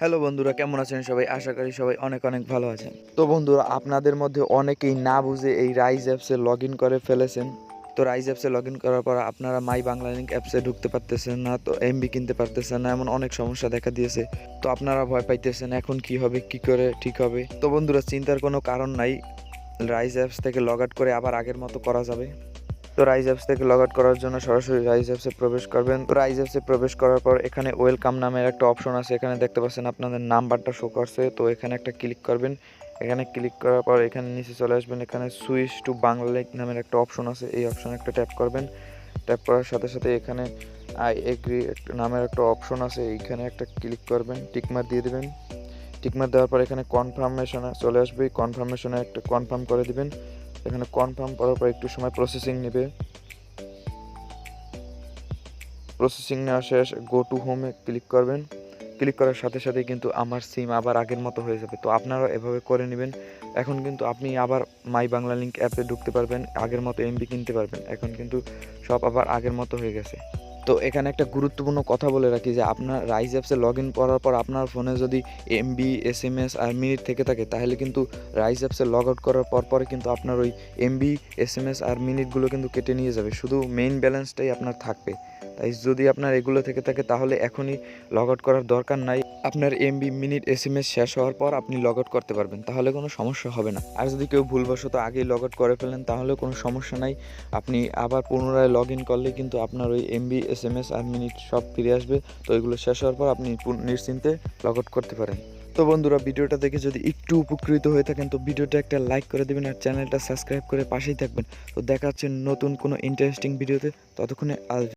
Hello বন্ধুরা, কেমন আছেন সবাই? আশা করি সবাই অনেক অনেক ভালো আছেন। তো বন্ধুরা, আপনাদের মধ্যে অনেকেই না বুঝে এই রাইজ অ্যাপসে লগ করে ফেলেছেন। তো রাইজ অ্যাপসে লগ করার পর আপনারা মাই বাংলা লিঙ্ক অ্যাপসে ঢুকতে পারতেছেন না, তো এমবি কিনতে পারতেছেন না, এমন অনেক সমস্যা দেখা দিয়েছে। তো আপনারা ভয় পাইতেছেন এখন কি হবে, কি করে ঠিক হবে। তো বন্ধুরা, চিন্তার কোনো কারণ নাই। রাইজ অ্যাপস থেকে লগ করে আবার আগের মতো করা যাবে। তো রাইজ অ্যাপস থেকে লগ আউট করার জন্য সরাসরি রাইজ অ্যাপসে প্রবেশ করবেন। তো রাইজ অ্যাপসে প্রবেশ করার পর এখানে ওয়েলকাম নামের একটা অপশন আছে। এখানে দেখতে পাচ্ছেন আপনাদের নাম্বারটা শো করছে। তো এখানে একটা ক্লিক করবেন। এখানে ক্লিক করার পর এখানে নিচে চলে আসবেন। এখানে সুইচ টু বাংলা নামের একটা অপশন আছে। এই অপশনে একটা ট্যাপ করবেন। ট্যাপ করার সাথে সাথে এখানে আই এগ্রি নামের একটা অপশন আছে। এইখানে একটা ক্লিক করবেন। টিকমার দিয়ে দেবেন। টিকমার দেওয়ার পর এখানে কনফার্মেশনে চলে আসবে। কনফার্মেশনে একটা কনফার্ম করে দিবেন। এখানে কনফার্ম করার পর একটু সময় প্রসেসিং নেবে। প্রসেসিং নেওয়া শেষ গো টু হোমে ক্লিক করবেন। ক্লিক করার সাথে সাথে কিন্তু আমার সিম আবার আগের মতো হয়ে যাবে। তো আপনারা এভাবে করে নেবেন। এখন কিন্তু আপনি আবার মাই বাংলা লিঙ্ক অ্যাপে ঢুকতে পারবেন, আগের মতো এমবি কিনতে পারবেন। এখন কিন্তু সব আবার আগের মতো হয়ে গেছে। তো এখানে একটা গুরুত্বপূর্ণ কথা বলে রাখি যে আপনার রাইজ অ্যাপসে লগ ইন করার পর আপনার ফোনে যদি এমবি এস এম এস আর মিনিট থেকে থাকে, তাহলে কিন্তু রাইজ অ্যাপসে লগ আউট করার পর পরে কিন্তু আপনার ওই এমবি এস এম এস আর মিনিটগুলো কিন্তু কেটে নিয়ে যাবে। শুধু মেইন ব্যালেন্সটাই আপনার থাকবে। তাই যদি আপনার এগুলো থেকে থাকে, তাহলে এখনই লগ আউট করার দরকার নাই। আপনার MB minute S M S শেষ হওয়ার পর আপনি লগ আউট করতে পারবেন, তাহলে কোনো সমস্যা হবে না। আর যদি কেউ ভুলবশত আগেই লগ আউট করে ফেলেন তাহলে কোনো সমস্যা নাই। আপনি আবার পুনরায় লগ ইন করলে কিন্তু আপনার ওই এমবি এস এম এস আর মিনিট সব ফিরে আসবে। তো এগুলো শেষ হওয়ার পর আপনি নিশ্চিন্তে লগ আউট করতে পারেন। তো বন্ধুরা, ভিডিওটা দেখে যদি একটু উপকৃত হয়ে থাকেন, তো ভিডিওটা একটা লাইক করে দেবেন আর চ্যানেলটা সাবস্ক্রাইব করে পাশেই থাকবেন। তো দেখা হচ্ছে নতুন কোনো ইন্টারেস্টিং ভিডিওতে ততক্ষণে আল